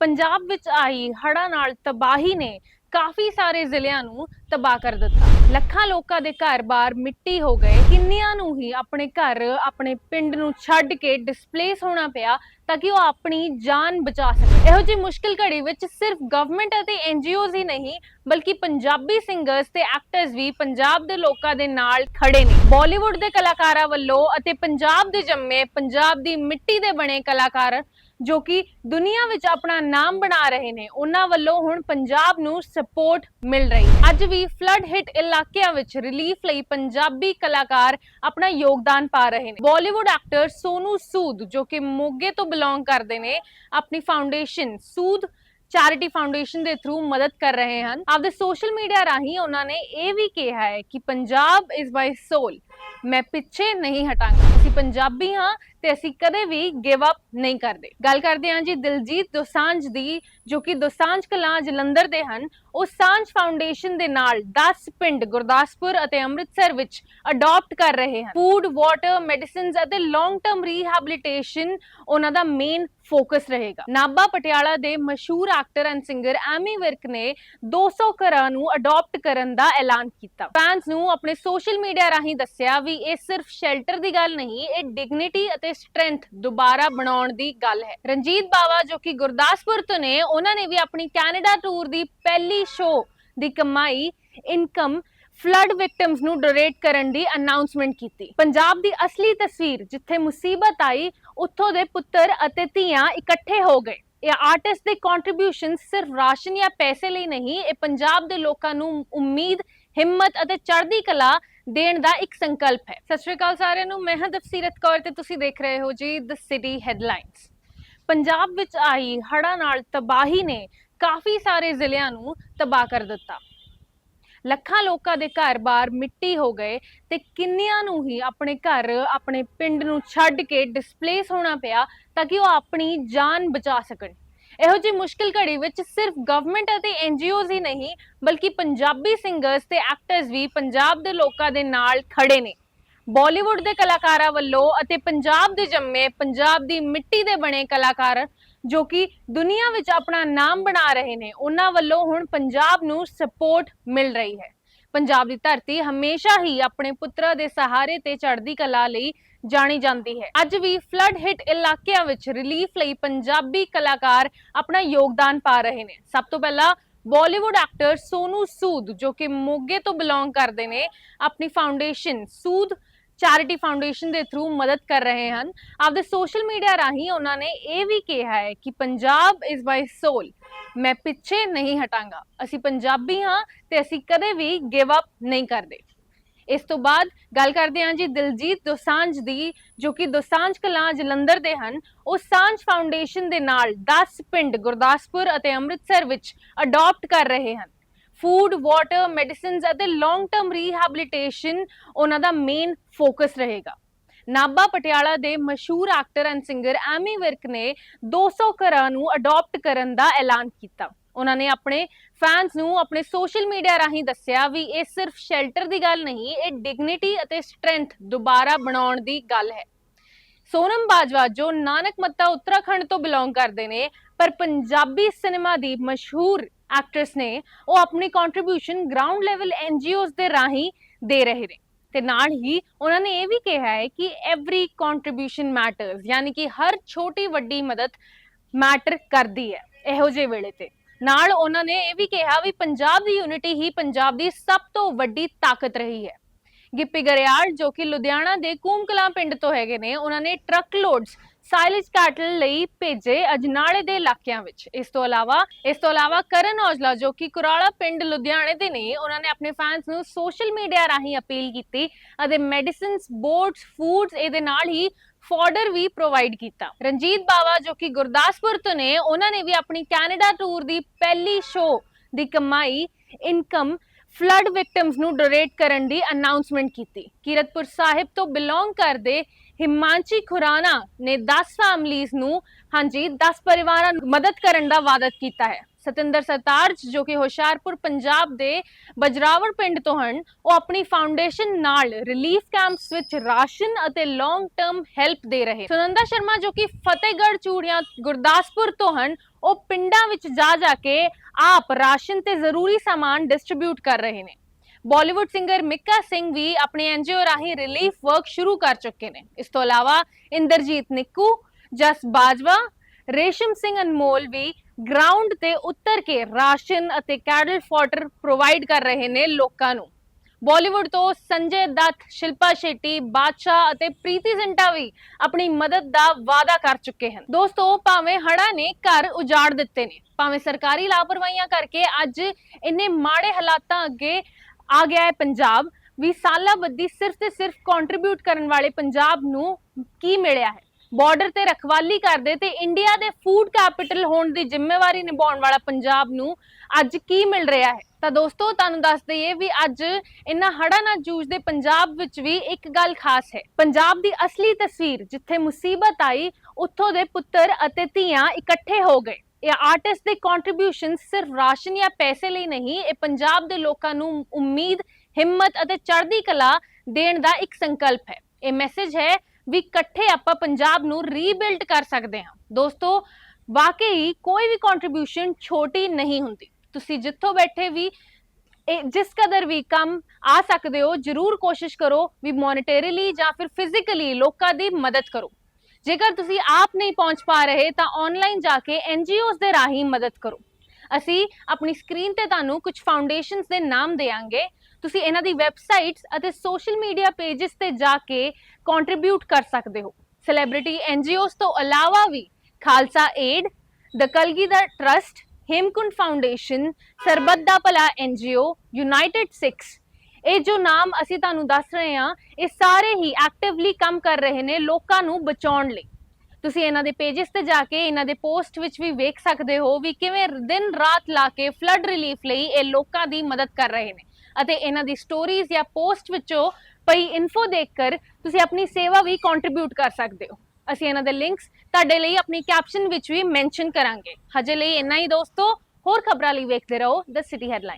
ਪੰਜਾਬ ਵਿੱਚ ਆਈ ਹੜ੍ਹਾਂ ਨਾਲ ਤਬਾਹੀ ਨੇ ਕਾਫੀ ਸਾਰੇ ਜ਼ਿਲ੍ਹਿਆਂ ਨੂੰ ਤਬਾਹ ਕਰ ਦਿੱਤਾ। ਲੱਖਾਂ ਲੋਕਾਂ ਦੇ ਘਰ-ਬਾਰ ਮਿੱਟੀ ਹੋ ਗਏ। ਕਿੰਨਿਆਂ ਨੂੰ ਹੀ ਆਪਣੇ ਘਰ, ਆਪਣੇ ਪਿੰਡ ਨੂੰ ਛੱਡ ਕੇ ਡਿਸਪਲੇਸ ਹੋਣਾ ਪਿਆ ਤਾਂ ਕਿ ਉਹ ਆਪਣੀ ਜਾਨ ਬਚਾ ਸਕਣ ਇਹੋ ਜਿਹੀ ਮੁਸ਼ਕਿਲ ਘੜੀ ਵਿੱਚ ਸਿਰਫ ਗਵਰਨਮੈਂਟ ਅਤੇ ਐਨਜੀਓਜ਼ ਹੀ ਨਹੀਂ, ਬਲਕਿ ਪੰਜਾਬੀ ਸਿੰਗਰਸ ਤੇ ਐਕਟਰਸ ਵੀ ਪੰਜਾਬ ਦੇ ਲੋਕਾਂ ਦੇ ਨਾਲ ਖੜੇ ਨੇ। ਬਾਲੀਵੁੱਡ ਦੇ ਕਲਾਕਾਰਾਂ ਵੱਲੋਂ ਅਤੇ ਪੰਜਾਬ ਦੇ ਜੰਮੇ ਪੰਜਾਬ ਦੀ ਮਿੱਟੀ ਦੇ ਬਣੇ ਕਲਾਕਾਰ ਜੋ ਕਿ ਦੁਨੀਆ ਵਿੱਚ ਆਪਣਾ ਨਾਮ ਬਣਾ ਰਹੇ ਨੇ, ਉਹਨਾਂ ਵੱਲੋਂ ਹੁਣ ਪੰਜਾਬ ਨੂੰ ਸਪੋਰਟ ਮਿਲ ਰਹੀ। ਅੱਜ ਵੀ ਫਲੱਡ ਹਿੱਟ ਇਲਾਕਿਆਂ ਵਿੱਚ ਰਿਲੀਫ ਲਈ ਪੰਜਾਬੀ ਕਲਾਕਾਰ ਆਪਣਾ ਯੋਗਦਾਨ ਪਾ ਰਹੇ ਨੇ। ਬਾਲੀਵੁੱਡ ਐਕਟਰ ਸੋਨੂ ਸੂਦ, ਜੋ ਕਿ ਮੋਗੇ ਤੋਂ ਬਿਲੋਂਗ ਕਰਦੇ ਨੇ, ਆਪਣੀ ਫਾਊਂਡੇਸ਼ਨ ਸੂਦ ਚੈਰਿਟੀ ਫਾਊਂਡੇਸ਼ਨ ਦੇ ਥਰੂ ਮਦਦ ਕਰ ਰਹੇ ਹਨ। ਆਪਦੇ ਸੋਸ਼ਲ ਮੀਡੀਆ ਰਾਹੀਂ ਉਹਨਾਂ ਨੇ ਇਹ ਵੀ ਕਿਹਾ ਹੈ ਕਿ ਪੰਜਾਬ ਇਜ਼ ਮਾਈ ਸੋਲ ਮੈਂ ਪਿੱਛੇ ਨਹੀਂ ਹਟਾਂਗਾ। ਪੰਜਾਬੀ ਹਾਂ ਤੇ ਅਸੀਂ ਕਦੇ ਵੀ ਗਿਵ ਅਪ ਨਹੀਂ ਕਰਦੇ। ਗੱਲ ਕਰਦੇ ਹਾਂ ਜੀ ਦਿਲਜੀਤ ਦੋਸਾਂਝ ਦੀ, ਜੋ ਕਿ ਦੋਸਾਂਝ ਕਲਾਂ ਜਲੰਧਰ ਦੇ ਹਨ। ਉਹ ਸਾਂਝ ਫਾਊਂਡੇਸ਼ਨ ਦੇ ਨਾਲ 10 ਪਿੰਡ ਗੁਰਦਾਸਪੁਰ ਅਤੇ ਅੰਮ੍ਰਿਤਸਰ ਵਿੱਚ ਅਡਾਪਟ ਕਰ ਰਹੇ ਹਨ। ਫੂਡ ਵਾਟਰ ਮੈਡੀਸਿਨਸ ਅਤੇ ਲੌਂਗ ਟਰਮ ਰੀਹੈਬਿਲਿਟੇਸ਼ਨ ਉਹਨਾਂ ਦਾ ਮੇਨ ਫੋਕਸ ਰਹੇਗਾ। ਨਾਬਾ ਪਟਿਆਲਾ ਦੇ ਮਸ਼ਹੂਰ actor and singer Ammy Virk ਨੇ 200 ਘਰਾਂ ਨੂੰ ਅਡਾਪਟ ਕਰਨ ਦਾ ਐਲਾਨ ਕੀਤਾ। ਫੈਨਸ ਨੂੰ ਆਪਣੇ ਸੋਸ਼ਲ ਮੀਡੀਆ ਰਾਹੀਂ ਦੱਸਿਆ ਵੀ ਇਹ ਸਿਰਫ ਸ਼ੈਲਟਰ ਦੀ ਗੱਲ ਨਹੀਂ ਇਹ ਡਿਗਨਿਟੀ ਅਤੇ ਸਟਰੈਂਥ ਦੁਬਾਰਾ ਬਣਾਉਣ ਦੀ ਗੱਲ ਹੈ। ਰਣਜੀਤ ਬਾਵਾ, ਜੋ ਕਿ ਗੁਰਦਾਸਪੁਰ ਤੋਂ ਨੇ, ਉਹਨਾਂ ਨੇ ਵੀ ਆਪਣੀ ਕੈਨੇਡਾ ਟੂਰ ਦੀ ਪਹਿਲੀ ਸ਼ੋਅ ਦੀ ਕਮਾਈ ਇਨਕਮ ਫਲੱਡ ਵਿਕਟਮਸ ਨੂੰ ਡੋਨੇਟ ਕਰਨ ਦੀ ਅਨਾਉਂਸਮੈਂਟ ਕੀਤੀ। ਪੰਜਾਬ ਦੀ ਅਸਲੀ ਤਸਵੀਰ, ਜਿੱਥੇ ਮੁਸੀਬਤ ਆਈ, ਉੱਥੋਂ ਦੇ ਪੁੱਤਰ ਅਤੇ ਧੀਆਂ ਇਕੱਠੇ ਹੋ ਗਏ। ਇਹ ਆਰਟਿਸਟ ਦੇ ਕੰਟਰੀਬਿਊਸ਼ਨ ਸਿਰਫ ਰਾਸ਼ਨ ਜਾਂ ਪੈਸੇ ਲਈ ਨਹੀਂ, ਇਹ ਪੰਜਾਬ ਦੇ ਲੋਕਾਂ ਨੂੰ ਉਮੀਦ, ਹਿੰਮਤ ਅਤੇ ਚੜ੍ਹਦੀ ਕਲਾ ਦੇਣ ਦਾ ਇੱਕ ਸੰਕਲਪ ਹੈ। ਸਤਿ ਸ਼੍ਰੀ ਅਕਾਲ ਸਾਰਿਆਂ ਨੂੰ, ਮੈਂ ਹਾਂ ਦਫਸੀਰਤ ਕੌਰ ਤੇ ਤੁਸੀਂ ਦੇਖ ਰਹੇ ਹੋ ਜੀ ਦ ਸਿਟੀ ਹੈਡਲਾਈਨਸ ਪੰਜਾਬ ਵਿੱਚ ਆਈ ਹੜ੍ਹਾਂ ਨਾਲ ਤਬਾਹੀ ਨੇ ਕਾਫੀ ਸਾਰੇ ਜ਼ਿਲ੍ਹਿਆਂ ਨੂੰ ਤਬਾਹ ਕਰ ਦਿੱਤਾ। ਲੱਖਾਂ ਲੋਕਾਂ ਦੇ ਘਰ-ਬਾਰ ਮਿੱਟੀ ਹੋ ਗਏ ਤੇ ਕਿੰਨਿਆਂ ਨੂੰ ਹੀ ਆਪਣੇ ਘਰ, ਆਪਣੇ ਪਿੰਡ ਨੂੰ ਛੱਡ ਕੇ ਡਿਸਪਲੇਸ ਹੋਣਾ ਪਿਆ ਤਾਂ ਕਿ ਉਹ ਆਪਣੀ ਜਾਨ ਬਚਾ ਸਕਣ। ਇਹੋ ਜਿਹੀ ਮੁਸ਼ਕਿਲ ਘੜੀ ਵਿੱਚ ਸਿਰਫ ਗਵਰਨਮੈਂਟ ਅਤੇ ਐਨਜੀਓਜ਼ ਹੀ ਨਹੀਂ, ਬਲਕਿ ਪੰਜਾਬੀ ਸਿੰਗਰਸ ਤੇ ਐਕਟਰਸ ਵੀ ਪੰਜਾਬ ਦੇ ਲੋਕਾਂ ਦੇ ਨਾਲ ਖੜੇ ਨੇ। ਬਾਲੀਵੁੱਡ ਦੇ ਕਲਾਕਾਰਾਂ ਵੱਲੋਂ ਅਤੇ ਪੰਜਾਬ ਦੇ ਜੰਮੇ, ਪੰਜਾਬ ਦੀ ਮਿੱਟੀ ਦੇ ਬਣੇ ਕਲਾਕਾਰ ਜੋ ਕਿ ਦੁਨੀਆ ਵਿੱਚ ਆਪਣਾ ਨਾਮ ਬਣਾ ਰਹੇ ਨੇ, ਉਹਨਾਂ ਵੱਲੋਂ ਹੁਣ ਪੰਜਾਬ ਨੂੰ ਸਪੋਰਟ ਮਿਲ ਰਹੀ ਹੈ। ਪੰਜਾਬ ਦੀ ਧਰਤੀ ਹਮੇਸ਼ਾ ਹੀ ਆਪਣੇ ਪੁੱਤਰਾਂ ਦੇ ਸਹਾਰੇ ਤੇ ਚੜ੍ਹਦੀ ਕਲਾ ਲਈ ਜਾਣੀ ਜਾਂਦੀ ਹੈ। ਅੱਜ ਵੀ ਫਲੱਡ ਹਿੱਟ ਇਲਾਕਿਆਂ ਵਿੱਚ ਰਿਲੀਫ ਲਈ ਪੰਜਾਬੀ ਕਲਾਕਾਰ ਆਪਣਾ ਯੋਗਦਾਨ ਪਾ ਰਹੇ ਨੇ। ਸਭ ਤੋਂ ਪਹਿਲਾਂ ਬਾਲੀਵੁੱਡ ਐਕਟਰ ਸੋਨੂ ਸੂਦ, ਜੋ ਕਿ ਮੋਗੇ ਤੋਂ ਬਿਲੋਂਗ ਕਰਦੇ ਨੇ, ਆਪਣੀ ਫਾਊਂਡੇਸ਼ਨ ਸੂਦ ਚੈਰਿਟੀ ਫਾਊਂਡੇਸ਼ਨ ਦੇ ਥਰੂ ਮਦਦ ਕਰ ਰਹੇ ਹਨ। ਆਪਦੇ ਸੋਸ਼ਲ ਮੀਡੀਆ ਰਾਹੀਂ ਉਹਨਾਂ ਨੇ ਇਹ ਵੀ ਕਿਹਾ ਹੈ ਕਿ ਪੰਜਾਬ ਇਜ਼ ਮਾਈ ਸੋਲ ਮੈਂ ਪਿੱਛੇ ਨਹੀਂ ਹਟਾਂਗਾ। ਅਸੀਂ ਪੰਜਾਬੀ ਹਾਂ ਤੇ ਅਸੀਂ ਕਦੇ ਵੀ ਗਿਵ ਅਪ ਨਹੀਂ ਕਰਦੇ। ਇਸ ਤੋਂ ਬਾਅਦ ਗੱਲ ਕਰਦੇ ਹਾਂ ਜੀ ਦਿਲਜੀਤ ਦੋਸਾਂਝ ਦੀ, ਜੋ ਕਿ ਦੋਸਾਂਝ ਕਲਾਂ ਜਲੰਧਰ ਦੇ ਹਨ। ਉਹ ਸਾਂਝ ਫਾਊਂਡੇਸ਼ਨ ਦੇ ਨਾਲ 10 ਪਿੰਡ ਗੁਰਦਾਸਪੁਰ ਅਤੇ ਅੰਮ੍ਰਿਤਸਰ ਵਿੱਚ ਅਡਾਪਟ ਕਰ ਰਹੇ ਹਨ। ਫੂਡ ਵਾਟਰ ਮੈਡੀਸਿਨਸ ਅਤੇ ਲੌਂਗ ਟਰਮ ਰੀਹੈਬਿਲਿਟੇਸ਼ਨ ਉਹਨਾਂ ਦਾ ਮੇਨ ਫੋਕਸ ਰਹੇਗਾ। ਨਾਬਾ ਪਟਿਆਲਾ ਦੇ ਮਸ਼ਹੂਰ actor and singer Ammy Virk ਨੇ 200 ਘਰਾਂ ਨੂੰ ਅਡਾਪਟ ਕਰਨ ਦਾ ਐਲਾਨ ਕੀਤਾ। ਉਹਨਾਂ ਨੇ ਆਪਣੇ ਫੈਨਸ ਨੂੰ ਆਪਣੇ ਸੋਸ਼ਲ ਮੀਡੀਆ ਰਾਹੀਂ ਦੱਸਿਆ ਵੀ ਇਹ ਸਿਰਫ ਸ਼ੈਲਟਰ ਦੀ ਗੱਲ ਨਹੀਂ, ਇਹ ਡਿਗਨਿਟੀ ਅਤੇ ਸਟਰੈਂਥ ਦੁਬਾਰਾ ਬਣਾਉਣ ਦੀ ਗੱਲ ਹੈ। ਸੋਨਮ ਬਾਜਵਾ ਜੋ ਨਾਨਕ ਮੱਤਾ ਉੱਤਰਾਖੰਡ ਤੋਂ ਬਿਲੋਂਗ ਕਰਦੇ ਨੇ, ਪਰ ਪੰਜਾਬੀ ਸਿਨੇਮਾ ਦੀ ਮਸ਼ਹੂਰ ਐਕਟਰਸ ਨੇ ਉਹ ਆਪਣੀ ਕੰਟਰੀਬਿਊਸ਼ਨ ਗਰਾਊਂਡ ਲੈਵਲ ਐਨਜੀਓਜ਼ ਦੇ ਰਾਹੀਂ ਦੇ ਰਹੇ ਨੇ। ਤੇ ਨਾਲ ਹੀ ਉਹਨਾਂ ਨੇ ਇਹ ਵੀ ਕਿਹਾ ਹੈ ਕਿ ਐਵਰੀ ਕੰਟਰੀਬਿਊਸ਼ਨ ਮੈਟਰਸ ਯਾਨੀ ਕਿ ਹਰ ਛੋਟੀ ਵੱਡੀ ਮਦਦ ਮੈਟਰ ਕਰਦੀ ਹੈ, ਇਹੋ ਜਿਹੇ ਵੇਲੇ ਤੇ। ਨਾਲ ਉਹਨਾਂ ਨੇ ਇਹ ਵੀ ਕਿਹਾ ਵੀ ਪੰਜਾਬ ਦੀ ਯੂਨਿਟੀ ਹੀ ਪੰਜਾਬ ਦੀ ਸਭ ਤੋਂ ਵੱਡੀ ਤਾਕਤ ਰਹੀ ਹੈ। ਗਿੱਪੀ ਗਰੇਵਾਲ ਜੋ ਕਿ ਲੁਧਿਆਣਾ ਦੇ ਕੂਮਕਲਾਂ ਪਿੰਡ ਤੋਂ ਹੈਗੇ ਨੇ, ਉਹਨਾਂ ਨੇ ਟਰੱਕ ਲੋਡਸ ਸਾਇਲੇਜ ਕੈਟਲ ਲਈ ਭੇਜੇ ਅਜਨਾਲੇ ਦੇ ਇਲਾਕਿਆਂ ਵਿੱਚ। ਇਸ ਤੋਂ ਇਲਾਵਾ, ਇਸ ਤੋਂ ਇਲਾਵਾ ਕਰਨ ਔਜਲਾ ਜੋ ਕਿ ਕੁਰਾਲਾ ਪਿੰਡ ਲੁਧਿਆਣੇ ਦੇ ਨੇ, ਉਹਨਾਂ ਨੇ ਆਪਣੇ ਫੈਨਸ ਨੂੰ ਸੋਸ਼ਲ ਮੀਡੀਆ ਰਾਹੀਂ ਅਪੀਲ ਕੀਤੀ ਅਤੇ ਮੈਡੀਸਿਨਸ ਬੋਰਡਸ ਫੂਡਸ ਇਹਦੇ ਨਾਲ ਹੀ ਫੋਡਰ ਵੀ ਪ੍ਰੋਵਾਈਡ ਕੀਤਾ। ਰਣਜੀਤ ਬਾਵਾ, ਜੋ ਕਿ ਗੁਰਦਾਸਪੁਰ ਤੋਂ ਨੇ, ਉਹਨਾਂ ਨੇ ਵੀ ਆਪਣੀ ਕੈਨੇਡਾ ਟੂਰ ਦੀ ਪਹਿਲੀ ਸ਼ੋਅ ਦੀ ਕਮਾਈ, ਇਨਕਮ, ਫਲੱਡ ਵਿਕਟਮਸ ਨੂੰ ਡੋਨੇਟ ਕਰਨ ਦੀ ਅਨਾਉਂਸਮੈਂਟ ਕੀਤੀ। ਕੀਰਤਪੁਰ ਸਾਹਿਬ ਤੋਂ ਬਿਲੋਂਗ ਕਰਦੇ ਹਿਮਾਂਚੀ ਖੁਰਾਨਾ ਨੇ 10 ਫੈਮਲੀਆਂ ਨੂੰ, ਹਾਂਜੀ 10 ਪਰਿਵਾਰਾਂ ਨੂੰ ਮਦਦ ਕਰਨ ਦਾ ਵਾਅਦਾ ਕੀਤਾ ਹੈ। ਸਤਿੰਦਰ ਸਰਤਾਜ, ਜੋ ਕਿ ਹੁਸ਼ਿਆਰਪੁਰ, ਪੰਜਾਬ ਦੇ ਬਜਰਾਵਰ ਪਿੰਡ ਤੋਂ ਹਨ, ਉਹ ਆਪਣੀ ਫਾਊਂਡੇਸ਼ਨ ਨਾਲ ਰਿਲੀਫ ਕੈਂਪਸ ਵਿੱਚ ਰਾਸ਼ਨ ਅਤੇ ਲੌਂਗ ਟਰਮ ਹੈਲਪ ਦੇ ਰਹੇ ਸੁਨੰਦਾ ਸ਼ਰਮਾ, ਜੋ ਕਿ ਫਤਿਹਗੜ੍ਹ ਚੂੜੀਆਂ, ਗੁਰਦਾਸਪੁਰ ਤੋਂ ਹਨ, ਉਹ ਪਿੰਡਾਂ ਵਿੱਚ ਜਾ ਜਾ ਕੇ ਆਪ ਰਾਸ਼ਨ ਤੇ ਜ਼ਰੂਰੀ ਸਾਮਾਨ ਡਿਸਟ੍ਰੀਬਿਊਟ ਕਰ ਰਹੇ ਨੇ। ਬਾਲੀਵੁੱਡ ਸਿੰਗਰ ਮਿੱਕਾ ਸਿੰਘ ਵੀ ਆਪਣੇ ਐਨਜੀਓ ਰਾਹੀਂ ਰਿਲੀਫ ਵਰਕ ਸ਼ੁਰੂ ਕਰ ਚੁੱਕੇ ਨੇ। ਇਸ ਤੋਂ ਇਲਾਵਾ ਇੰਦਰਜੀਤ ਨਿੱਕੂ, ਜਸ ਬਾਜਵਾ, ਰੇਸ਼ਮ ਸਿੰਘ ਅਨਮੋਲ ਵੀ ਗਰਾਊਂਡ ਤੇ ਉਤਰ ਕੇ ਰਾਸ਼ਨ ਅਤੇ ਕੈਡਲ ਫੋਟਰ ਪ੍ਰੋਵਾਈਡ ਕਰ ਰਹੇ ਨੇ ਲੋਕਾਂ ਨੂੰ। ਬਾਲੀਵੁੱਡ ਤੋਂ ਸੰਜੇ ਦੱਤ, ਸ਼ਿਲਪਾ ਸ਼ੈਟੀ, ਬਾਦਸ਼ਾਹ ਅਤੇ ਪ੍ਰੀਤੀ ਜ਼ਿੰਟਾ ਵੀ ਆਪਣੀ ਮਦਦ ਦਾ ਵਾਅਦਾ ਕਰ ਚੁੱਕੇ ਹਨ। ਦੋਸਤੋ, ਭਾਵੇਂ ਹੜਾ ਨੇ ਘਰ ਉਜਾੜ ਦਿੱਤੇ ਨੇ, ਭਾਵੇਂ ਸਰਕਾਰੀ ਲਾਪਰਵਾਹੀਆਂ ਕਰਕੇ ਅੱਜ ਇੰਨੇ ਮਾੜੇ ਹਾਲਾਤਾਂ ਅੱਗੇ ਆ ਗਿਆ ਹੈ ਪੰਜਾਬ, ਵੀ ਸਾਲਾਂ ਬੱਦੀ ਸਿਰਫ ਤੇ ਸਿਰਫ ਕੰਟਰੀਬਿਊਟ ਕਰਨ ਵਾਲੇ ਪੰਜਾਬ ਨੂੰ ਕੀ ਮਿਲਿਆ ਹੈ? ਬਾਰਡਰ ਤੇ ਰਖਵਾਲੀ ਕਰਦੇ ਤੇ ਇੰਡੀਆ ਦੇ ਫੂਡ ਕੈਪੀਟਲ ਹੋਣ ਦੀ ਜ਼ਿੰਮੇਵਾਰੀ ਨਿਭਾਉਣ ਵਾਲਾ ਪੰਜਾਬ ਨੂੰ ਅੱਜ ਕੀ ਮਿਲ ਰਿਹਾ ਹੈ? ਤਾਂ ਦੋਸਤੋ, ਤੁਹਾਨੂੰ ਦੱਸ ਦਈਏ ਵੀ ਅੱਜ ਇਨ੍ਹਾਂ ਹੜ੍ਹਾਂ ਨਾਲ ਜੂਝਦੇ ਪੰਜਾਬ ਵਿੱਚ ਵੀ ਇੱਕ ਗੱਲ ਖਾਸ ਹੈ। ਪੰਜਾਬ ਦੀ ਅਸਲੀ ਤਸਵੀਰ ਜਿੱਥੇ ਮੁਸੀਬਤ ਆਈ, ਉੱਥੋਂ ਦੇ ਪੁੱਤਰ ਅਤੇ ਧੀਆਂ ਇਕੱਠੇ ਹੋ ਗਏ। ਇਹ ਆਰਟਿਸਟ ਦੇ ਕੰਟਰੀਬਿਊਸ਼ਨ ਸਿਰਫ ਰਾਸ਼ਨ ਜਾਂ ਪੈਸੇ ਲਈ ਨਹੀਂ, ਇਹ ਪੰਜਾਬ ਦੇ ਲੋਕਾਂ ਨੂੰ ਉਮੀਦ, ਹਿੰਮਤ ਅਤੇ ਚੜ੍ਹਦੀ ਕਲਾ ਦੇਣ ਦਾ ਇੱਕ ਸੰਕਲਪ ਹੈ। ਇਹ ਮੈਸੇਜ ਹੈ ਵੀ ਇਕੱਠੇ ਆਪਾਂ ਪੰਜਾਬ ਨੂੰ ਰੀਬਿਲਡ ਕਰ ਸਕਦੇ ਹਾਂ। ਦੋਸਤੋ, ਵਾਕਈ ਕੋਈ ਵੀ ਕੰਟਰੀਬਿਊਸ਼ਨ ਛੋਟੀ ਨਹੀਂ ਹੁੰਦੀ। ਤੁਸੀਂ ਜਿੱਥੋਂ ਬੈਠੇ ਵੀ ਜਿਸ ਕਦਰ ਵੀ ਕੰਮ ਆ ਸਕਦੇ ਹੋ, ਜਰੂਰ ਕੋਸ਼ਿਸ਼ ਕਰੋ ਵੀ ਮੋਨੇਟਰੀਲੀ ਜਾਂ ਫਿਰ ਫਿਜ਼ੀਕਲੀ ਲੋਕਾਂ ਦੀ ਮਦਦ ਕਰੋ। ਜੇਕਰ ਤੁਸੀਂ ਆਪ ਨਹੀਂ ਪਹੁੰਚ ਪਾ ਰਹੇ, ਤਾਂ ਆਨਲਾਈਨ ਜਾ ਕੇ ਐਨਜੀਓਜ਼ ਦੇ ਰਾਹੀਂ ਮਦਦ ਕਰੋ। ਅਸੀਂ ਆਪਣੀ ਸਕਰੀਨ ਤੇ ਤੁਹਾਨੂੰ ਕੁਝ ਫਾਊਂਡੇਸ਼ਨਸ ਦੇ ਨਾਮ ਦੇਵਾਂਗੇ ਤੁਸੀਂ ਇਹਨਾਂ ਦੀ ਵੈਬਸਾਈਟਸ ਅਤੇ ਸੋਸ਼ਲ ਮੀਡੀਆ ਪੇजेस ਤੇ ਜਾ ਕੇ ਕੰਟਰੀਬਿਊਟ ਕਰ ਸਕਦੇ ਹੋ। ਸੈਲੀਬ੍ਰਿਟੀ ਐਨਜੀਓਸ ਤੋਂ ਇਲਾਵਾ ਵੀ Khalsa aid the Kalgidhar trust Hemkunt foundation Sarbat da Bhala NGO united six ਇਹ ਜੋ ਨਾਮ ਅਸੀਂ ਤੁਹਾਨੂੰ ਦੱਸ ਰਹੇ ਹਾਂ, ਇਹ ਸਾਰੇ ਹੀ ਐਕਟਿਵਲੀ ਕੰਮ ਕਰ ਰਹੇ ਨੇ ਲੋਕਾਂ ਨੂੰ ਬਚਾਉਣ ਲਈ। ਤੁਸੀਂ ਇਹਨਾਂ ਦੇ ਪੇजेस ਤੇ ਜਾ ਕੇ ਇਹਨਾਂ ਦੇ ਪੋਸਟ ਵਿੱਚ ਵੀ ਵੇਖ ਸਕਦੇ ਹੋ ਵੀ ਕਿਵੇਂ ਦਿਨ ਰਾਤ ਲਾ ਕੇ ਫਲੱਡ ਰਿਲੀਫ ਲਈ ਇਹ ਲੋਕਾਂ ਦੀ ਮਦਦ ਕਰ ਰਹੇ ਨੇ। ਅਤੇ ਇਹਨਾਂ ਦੀ ਸਟੋਰੀਜ਼ ਜਾਂ ਪੋਸਟ ਵਿੱਚੋਂ ਪਈ ਇਨਫੋ ਦੇਖ ਕਰ ਤੁਸੀਂ ਆਪਣੀ ਸੇਵਾ ਵੀ ਕੰਟਰੀਬਿਊਟ ਕਰ ਸਕਦੇ ਹੋ। ਅਸੀਂ ਇਹਨਾਂ ਦੇ ਲਿੰਕਸ ਤੁਹਾਡੇ ਲਈ ਆਪਣੀ ਕੈਪਸ਼ਨ ਵਿੱਚ ਵੀ ਮੈਂਸ਼ਨ ਕਰਾਂਗੇ। ਹਜੇ ਲਈ ਇੰਨਾ ਹੀ ਦੋਸਤੋ, ਹੋਰ ਖਬਰਾਂ ਲਈ ਵੇਖਦੇ ਰਹੋ ਦ ਸਿਟੀ ਹੈਡਲਾਈਨ